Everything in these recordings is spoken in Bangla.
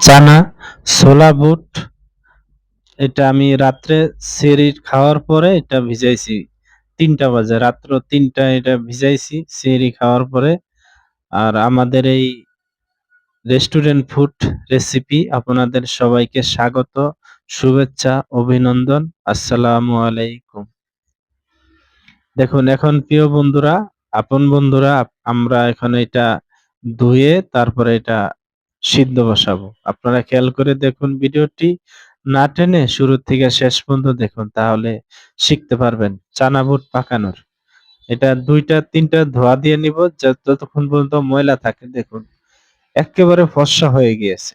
চানা, ছোলা বুট, এটা আমি রাত্রে সেহরি খাওয়ার পরে এটা ভিজাইছি। তিনটা বাজে, রাত্র তিনটায় এটা ভিজাইছি সেহরি খাওয়ার পরে। আর আমাদের এই রেস্টুরেন্ট ফুড রেসিপি আপনাদের সবাইকে স্বাগত, শুভেচ্ছা, অভিনন্দন, আসসালামু আলাইকুম। দেখুন, এখন প্রিয় বন্ধুরা, আপন বন্ধুরা, আমরা এখন এটা ধুয়ে তারপরে এটা সিদ্ধ বসাবো। আপনারা খেয়াল করে দেখুন ভিডিওটি না টেনে শুরু থেকে শেষ পর্যন্ত দেখুন, তাহলে শিখতে পারবেন চানা বুট পাকানোর। এটা দুইটা, তিনটা ধোয়া দিয়ে নিব যতক্ষণ পর্যন্ত ময়লা থাকে, দেখুন একেবারে ফর্সা হয়ে গিয়েছে।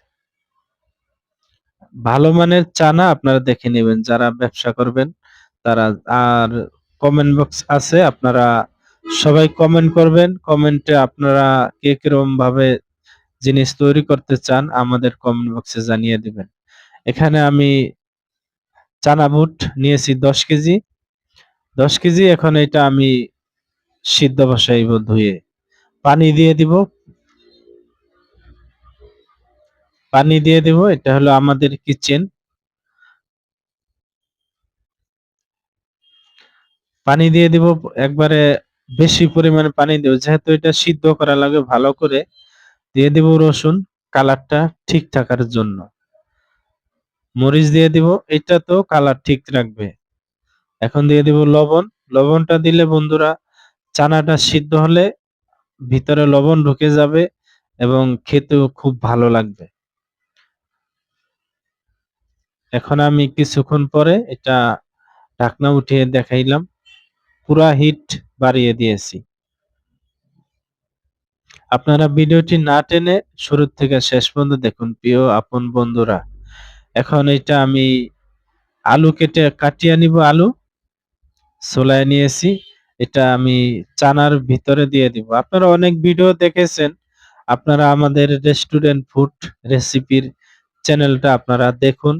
ভালো মানের চানা আপনারা দেখে নেবেন, যারা ব্যবসা করবেন, তারা আর কমেন্ট বক্স আছে, আপনারা সবাই কমেন্ট করবেন। কমেন্টে আপনারা কে কীরকম ভাবে জিনিস তৈরি করতে চান, আমাদের কমেন্ট বক্সে জানিয়ে দিবেন। এখানে আমি চানা বুট নিয়েছি দশ কেজি। দশ কেজি এখন এটা আমি সিদ্ধ বসাইব ধুয়ে। পানি দিয়ে দিব। পানি দিয়ে দিব, এটা হলো আমাদের কিচেন পানি দিয়ে দিব, একবারে বেশি পরিমাণে পানি দেব, যেহেতু এটা সিদ্ধ করা লাগে ভালো করে। দিয়ে দিব রসুন, কালারটা ঠিক থাকার জন্য। মরিচ দিয়ে দিব, এটা তো কালার ঠিক রাখবে। এখন দিয়ে দিব লবণ। লবণটা দিলে বন্ধুরা চানাটা সিদ্ধ হলে ভিতরে লবণ ঢুকে যাবে এবং খেতেও খুব ভালো লাগবে। এখন আমি কিছুক্ষণ পরে এটা ঢাকনা উঠিয়ে দেখাইলাম। পুরা হিট বাড়িয়ে দিয়েছি। আপনারা ভিডিওটি না টেনে শুরু থেকে শেষ পর্যন্ত দেখুন, প্রিয় আপন বন্ধুরা। এখন এটা আমি আলু কেটে কাটিয়ে নিব আলু। সোলায় নিয়েছি। এটা আমি চানার ভিতরে দিয়ে দিব। আপনারা অনেক ভিডিও দেখেছেন। আপনারা আমাদের রেস্টুরেন্ট ফুড রেসিপির চ্যানেলটা আপনারা দেখুন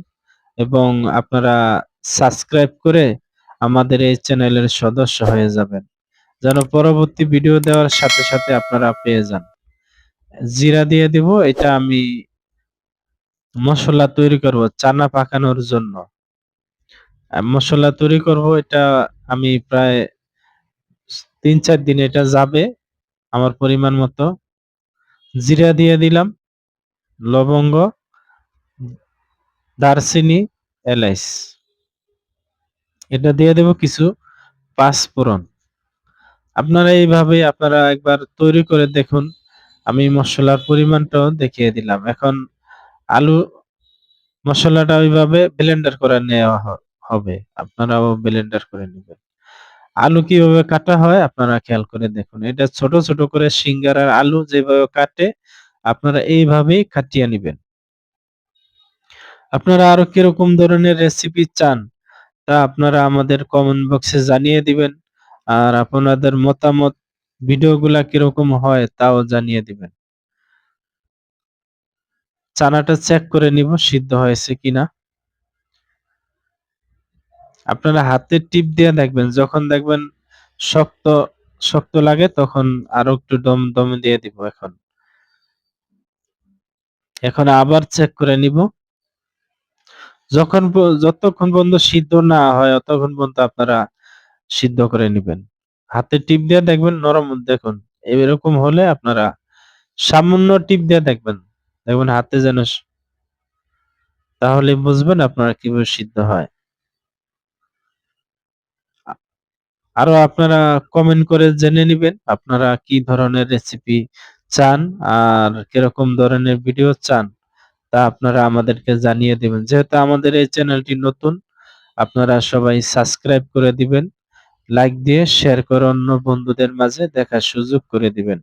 এবং আপনারা সাবস্ক্রাইব করে আমাদের এই চ্যানেলের সদস্য হয়ে যাবেন। যেন পরবর্তী ভিডিও দেওয়ার সাথে সাথে আপনারা পেয়ে যান। জিরা দিয়ে দিব, এটা আমি মশলা তৈরি করব, চানা পাকানোর জন্য। মশলা তৈরি করব, এটা আমি প্রায় তিন চার দিন এটা যাবে আমার পরিমাণ মতো। জিরা দিয়ে দিলাম, লবঙ্গ, দারচিনি, এলাইচ। এটা দিয়ে দেব কিছু পাঁচ পাঁচফোড়ন আপনারা এইভাবে আপনারা একবার তৈরি করে দেখুন। আমি মশলার পরিমাণটাও দেখিয়ে দিলাম। এখন আলু মশলাটা ওইভাবে ব্লেন্ডার করে নেওয়া হবে। আপনারাও ব্লেন্ডার করে নেবেন। আলু কীভাবে কাটা হয় আপনারা খেয়াল করে দেখুন। এটা ছোট ছোট করে সিঙ্গারার আলু যেভাবে কাটে, আপনারা এইভাবেই কাটিয়ে নেবেন। আপনারা আরও কীরকম ধরনের রেসিপি চান তা আপনারা আমাদের কমেন্ট বক্সে জানিয়ে দিবেন। আর আপনাদের মতামত, ভিডিওগুলা কীরকম হয় তাও জানিয়ে দিবেন। চানাটা চেক করে নিব, সিদ্ধ হয়েছে কিনা। আপনারা হাতে টিপ দিয়ে দেখবেন, যখন দেখবেন শক্ত শক্ত লাগে, তখন আরও একটু দম দম দিয়ে দিব এখন। এখন আবার চেক করে নিব। যখন যতক্ষণ পর্যন্ত সিদ্ধ না হয়, ততক্ষণ পর্যন্ত আপনারা সিদ্ধ করে নেবেন। হাতে টিপ দিয়ে দেখবেন নরম, দেখুন, এরকম হলে আপনারা সামান্য টিপ দিয়ে দেখবেন দেখবেন হাতে যেন তাহলে বুঝবেন আপনারা কীভাবে সিদ্ধ হয়। আরও আপনারা কমেন্ট করে জেনে নেবেন, আপনারা কি ধরনের রেসিপি চান আর কীরকম ধরনের ভিডিও চান, তা আপনারা আমাদেরকে জানিয়ে দিবেন। যেহেতু আমাদের এই চ্যানেলটি নতুন, আপনারা সবাই সাবস্ক্রাইব করে দিবেন লাইক দিয়ে শেয়ার করে অন্য বন্ধুদের মাঝে দেখার সুযোগ করে দিবেন।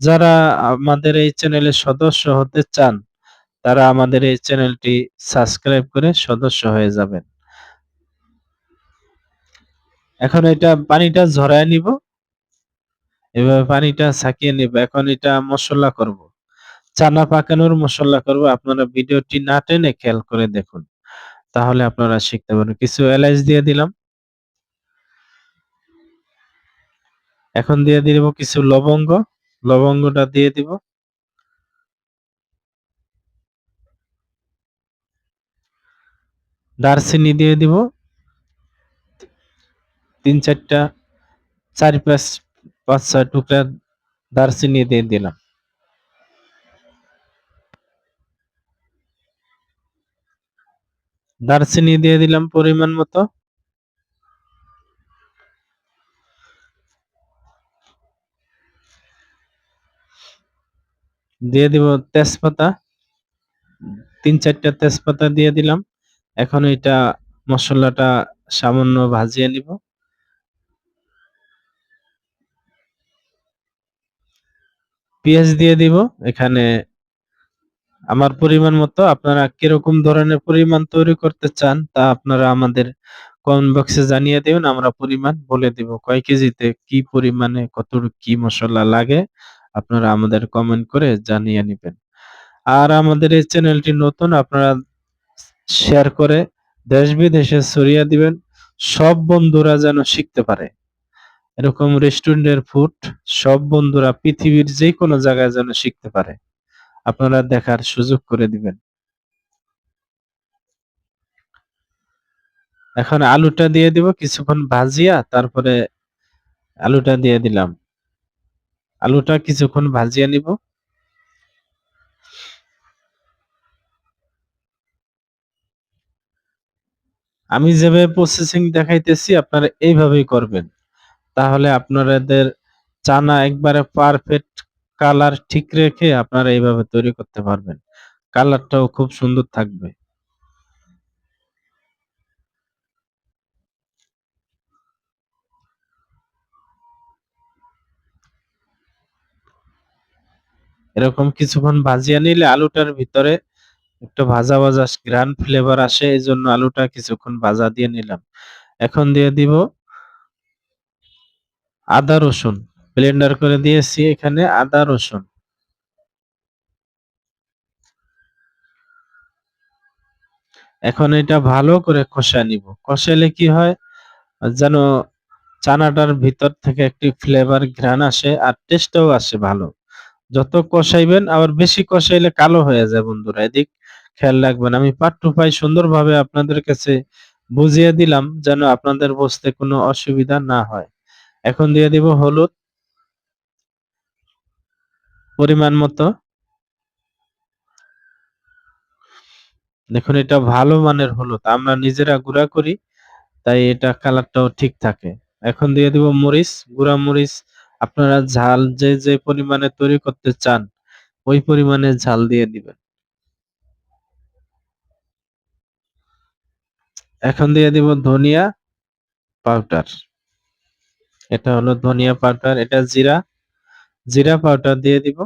যারা আমাদের এই চ্যানেলের সদস্য হতে চান, তারা আমাদের এই চ্যানেলটি সাবস্ক্রাইব করে সদস্য হয়ে যাবেন। এখন এটা পানিটা ঝরায় নিব। এভাবে পানিটা ছাকিয়ে নিব। এখন এটা মশলা করব। চানা পাকানোর মশলা করব। আপনারা ভিডিওটি না টেনে খেয়াল করে দেখুন। তাহলে আপনারা শিখতে পারবেন। কিছু এলাচ দিয়ে দিলাম। এখন দিয়ে দিব কিছু লবঙ্গ। লবঙ্গটা দিয়ে দিব। দারচিনি দিয়ে দিব। তিন চারটা, চার পাঁচ পাঁচ ছয় টুকরা দারচিনি দিয়ে দিলাম। দারচিনি দিয়ে দিলাম পরিমাণ মতো। দিয়ে দিব তেজপাতা। তিন, চারটা তেজপাতা দিয়ে দিলাম। এখন এটা মশলাটা সামান্য ভাজিয়ে নিব। পেঁয়াজ দিয়ে দিব। এখানে আমার পরিমাণ মতো আপনারা কীরকম ধরনের পরিমাণ তৈরি করতে চান তা আপনারা আমাদের কমেন্ট বক্সে জানিয়ে দেবেন। আমরা পরিমাণ বলে দিব। কয় কেজিতে কি পরিমাণে, কতটুকু কি মশলা লাগে আপনারা আমাদের কমেন্ট করে জানিয়ে নেবেন। আর আমাদের এই চ্যানেলটি নতুন, আপনারা শেয়ার করে দেশ বিদেশে ছড়িয়ে দিবেন, সব বন্ধুরা যেন শিখতে পারে। এরকম রেস্টুরেন্টের ফুড সব বন্ধুরা পৃথিবীর যে কোনো জায়গায় যেন শিখতে পারে। আপনারা দেখার সুযোগ করে দিবেন। এখন আলুটা দিয়ে দিব, কিছুক্ষণ ভাজিয়া তারপরে আলুটা দিয়ে দিলাম। আলুটা কিছুক্ষণ ভাজিয়ে নিব। আমি যেভাবে প্রসেসিং দেখাইতেছি, আপনারা এইভাবেই করবেন। তাহলে আপনাদের চানা একবারে পারফেক্ট কালার ঠিক রেখে আপনারা এইভাবে তৈরি করতে পারবেন। কালারটাও খুব সুন্দর থাকবে। এরকম কিছুক্ষণ ভাজিয়ে নিলে আলুটার ভিতরে একটু ভাজা ভাজা গ্রান ফ্লেভার আসে এই জন্য আলুটা কিছুক্ষণ ভাজা দিয়ে নিলাম। এখন দিয়ে দিব আদা রসুন। ব্লেন্ডার করে দিয়েছি এখানে আদা রসুন। এখন এটা ভালো করে কষা নিব। কষালে কি হয়? যেন চানাটার ভিতর থেকে একটি ফ্লেভার ঘ্রাণ আসে আর টেস্টও আসে ভালো। যত কষাইবেন, আবার বেশি কষাইলে কালো হয়ে যায় বন্ধুরা। এদিক খেয়াল রাখবেন, আমি পার্ট টু পাই সুন্দরভাবে আপনাদের কাছে বুঝিয়ে দিলাম যেন আপনাদের বুঝতে কোনো অসুবিধা না হয়। এখন দিয়ে দিব হলুদ পরিমাণ মতো। দেখুন, এটা ভালো মানের হলুদ, আমরা নিজেরা গুঁড়া করি, তাই এটা কালারটাও ঠিক থাকে। এখন দিয়ে দিব মরিচ, গুঁড়া মরিচ আপনারা ঝাল যে যে পরিমাণে তৈরি করতে চান, ওই পরিমাণে ঝাল দিয়ে দিবেন। এখন দিয়ে দিব ধনিয়া পাউডার এটা হলো ধনিয়া পাউডার এটা জিরা। জিরা পাউডার দিয়ে দিব।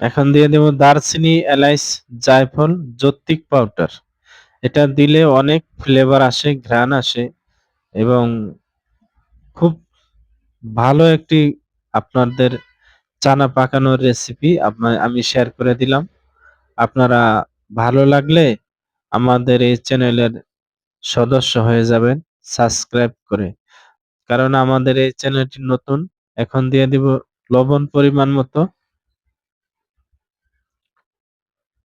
এখন দিয়ে দেব দারচিনি, এলাইচ, জায়ফল জত্তিক পাউডার এটা দিলে অনেক ফ্লেভার আসে, ঘ্রাণ আসে এবং খুব ভালো একটি আপনাদের চানা পাকানোর রেসিপি আমি শেয়ার করে দিলাম। আপনারা ভালো লাগলে আমাদের এই চ্যানেলের সদস্য হয়ে যাবেন সাবস্ক্রাইব করে। কারণ আমাদের এই চ্যানেলটি নতুন, এখন দিয়ে দিব লবণ পরিমাণ মতো।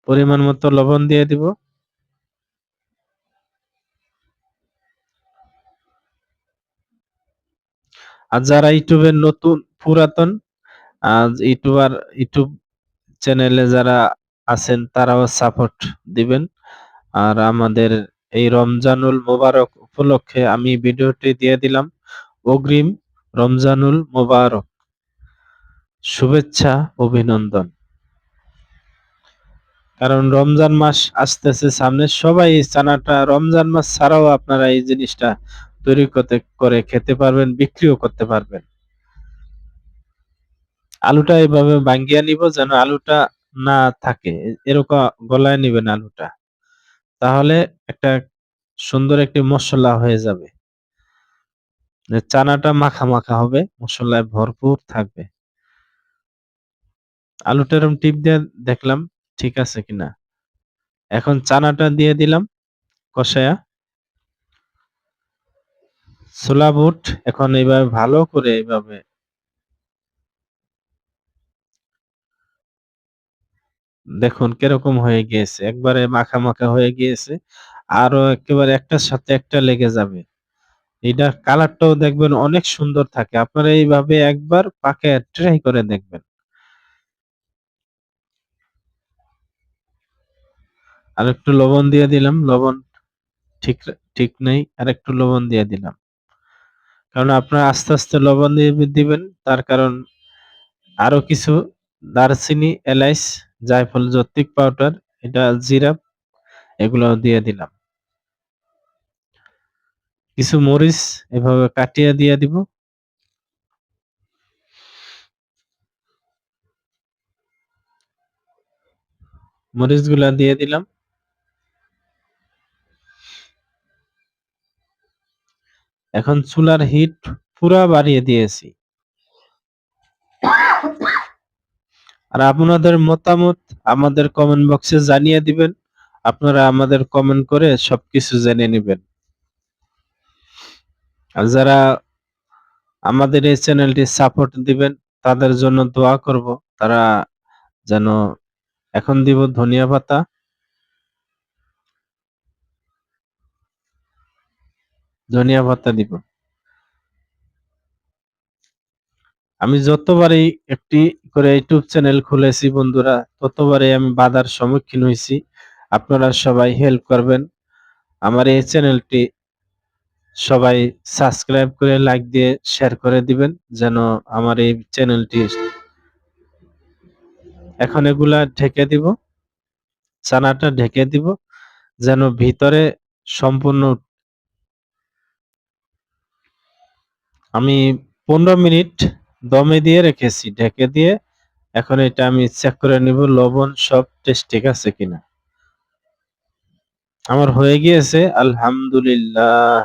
পরিমাণ মতো লবণ দিয়ে দিব। আর যারা ইউটিউবের নতুন, পুরাতন ইউটিউবার ইউটিউব চ্যানেলে যারা আছেন, তারাও সাপোর্ট দিবেন। আর আমাদের এই রমজানুল মোবারক উপলক্ষে আমি ভিডিওটি দিয়ে দিলাম। অগ্রিম রমজানুল মোবারক। শুভেচ্ছা, অভিনন্দন। কারণ রমজান মাস আসতেছে সামনে। সবাই চানাটা রমজান মাস ছাড়াও আপনারা এই জিনিসটা তৈরি করতে, করে খেতে পারবেন, বিক্রিও করতে পারবেন। আলুটা এভাবে ভাঙ্গিয়া নিব যেন আলুটা না থাকে। এরকম গলায় নিবেন আলুটা। তাহলে একটা সুন্দর একটি মশলা হয়ে যাবে। চানাটা মাখা মাখা হবে, মশলায় ভরপুর থাকবে। আলুটা এরকম টিপ দিয়ে দেখলাম ঠিক আছে কিনা। এখন চানাটা দিয়ে দিলাম কষায়া। ছোলা বুট এখন এইভাবে ভালো করে এইভাবে দেখুন কীরকম হয়ে গিয়েছে। একবারে মাখা, মাখা হয়ে গিয়েছে। আরও একেবারে একটার সাথে একটা লেগে যাবে। এটার কালারটাও দেখবেন অনেক সুন্দর থাকে। আপনারা এইভাবে একবার পাকে ট্রাই করে দেখবেন। আরেকটু লবণ দিয়ে দিলাম। লবণ ঠিক ঠিক নেই। আর একটু লবণ দিয়ে দিলাম। কারণ আপনারা আস্তে, আস্তে লবণ দিয়ে দিবেন। তার কারণ আরও কিছু দারচিনি, এলাইচ, জায়ফল, জৈত্রিক পাউডার, এটা জিরা এগুলো দিয়ে দিলাম। কিছু মরিচ এভাবে কাটিয়ে দিয়ে দিব। মরিচগুলা দিয়ে দিলাম। এখন চুলার হিট পুরা বাড়িয়ে দিয়েছি। আর আপনাদের মতামত আমাদের কমেন্ট বক্সে জানিয়ে দিবেন। আপনারা আমাদের কমেন্ট করে সবকিছু জেনে নিবেন। আর যারা আমাদের এই চ্যানেলটি সাপোর্ট দিবেন, তাদের জন্য দোয়া করব। তারা যেন এখন দিব ধনিয়া পাতা। ধনিয়া পাতা দিব। আমি যতবারই একটি করে ইউটিউব চ্যানেল খুলেছি বন্ধুরা, ততবারই আমি বাধার সম্মুখীন হইছি। আপনারা সবাই হেল্প করবেন। আমার এই চ্যানেলটি সবাই সাবস্ক্রাইব করে লাইক দিয়ে শেয়ার করে দিবেন যেন আমার এই চ্যানেলটি এখন এগুলা ঢেকে দিব। চানাটা ঢেকে দিব যেন ভিতরে সম্পূর্ণ আমি ১৫ মিনিট দমে দিয়ে রেখেছি, ঢেকে দিয়ে। এখন এটা আমি চেক করে নিব লবণ সব টেস্ট ঠিক আছে কিনা। আমার হয়ে গিয়েছে, আলহামদুলিল্লাহ।